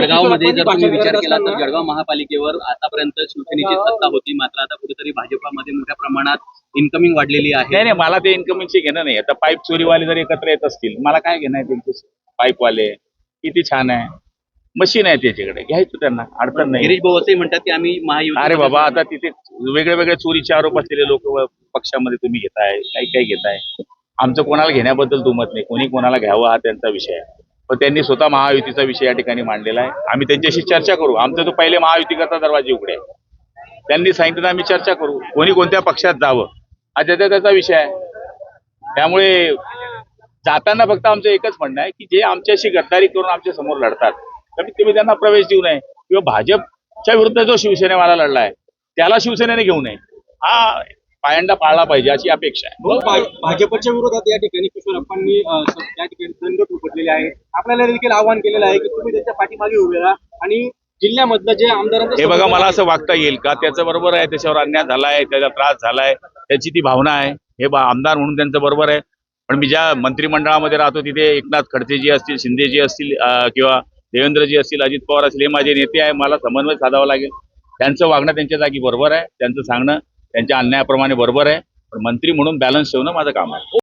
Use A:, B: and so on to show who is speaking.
A: जळगावमध्ये जर तुम्ही विचार केला तर जळगाव महापालिकेवर आतापर्यंत शिवसेनेची सत्ता होती मात्र आता कुठेतरी भाजपामध्ये मोठ्या प्रमाणात इन्कमिंग वाढलेली आहे.
B: नाही मला ते इन्कमिंगचे घेणं नाही. आता पाईप चोरीवाले जर एकत्र येत असतील मला काय घेणं आहे त्यांचे? पाईपवाले किती छान आहे. मशीन आहे त्याच्याकडे घ्यायचं त्यांना अडचण नाही.
A: गिरीश भाऊ असंही म्हणतात की आम्ही महायुती
B: अरे बाबा आता तिथे वेगळे वेगळे चोरीचे आरोप असलेले लोक पक्षामध्ये तुम्ही घेताय काही काही घेताय. आमचं कोणाला घेण्याबद्दल दुमत नाही कोणी कोणाला घ्यावं हा त्यांचा विषय आहे. पण त्यांनी स्वतः महायुतीचा विषय या ठिकाणी मांडलेला आहे. आम्ही त्यांच्याशी चर्चा करू. आमचं तो पहिले महायुती करता दरवाजे उघडे. आहे त्यांनी सांगितलं आम्ही चर्चा करू. कोणी कोणत्या पक्षात जावं? हा त्याचा त्याचा विषय आहे. त्यामुळे जाताना फक्त आमचं एकच म्हणणं आहे की जे आमच्याशी गद्दारी करून आमच्यासमोर लढतात कमीत कमी त्यांना प्रवेश देऊ नये. किंवा भाजपच्या विरुद्ध जो शिवसेनेवाला लढला आहे त्याला शिवसेनेने घेऊ नये. हा पायंडा पाळला पाहिजे अशी अपेक्षा आहे.
C: भाजपच्या विरोधात या ठिकाणी किशोरप्पांनी या ठिकाणी दंड उपटलेले आहे आपल्याला देखील आवाहन केलेलं आहे की तुम्ही त्यांच्या पाठीमागे उभे राहा आणि जिल्ह्यामधलं जे आमदारांचं
B: हे बघा मला असं वागता येईल का? त्याचं बरोबर आहे त्याच्यावर अन्याय झालाय त्याचा त्रास झालाय त्याची ती भावना आहे. हे बा आमदार म्हणून त्यांचं बरोबर आहे. पण मी ज्या मंत्रिमंडळामध्ये राहतो तिथे एकनाथ खडसेजी असतील शिंदेजी असतील किंवा देवेंद्रजी असतील अजित पवार असतील हे माझे नेते आहे. मला समन्वय साधावा लागेल. त्यांचं वागणं त्यांच्या जागी बरोबर आहे. त्यांचं सांगणं त्यांच्या अन्यायाप्रमाणे बरोबर आहे. पण मंत्री म्हणून बॅलन्स ठेवणं माझं काम आहे.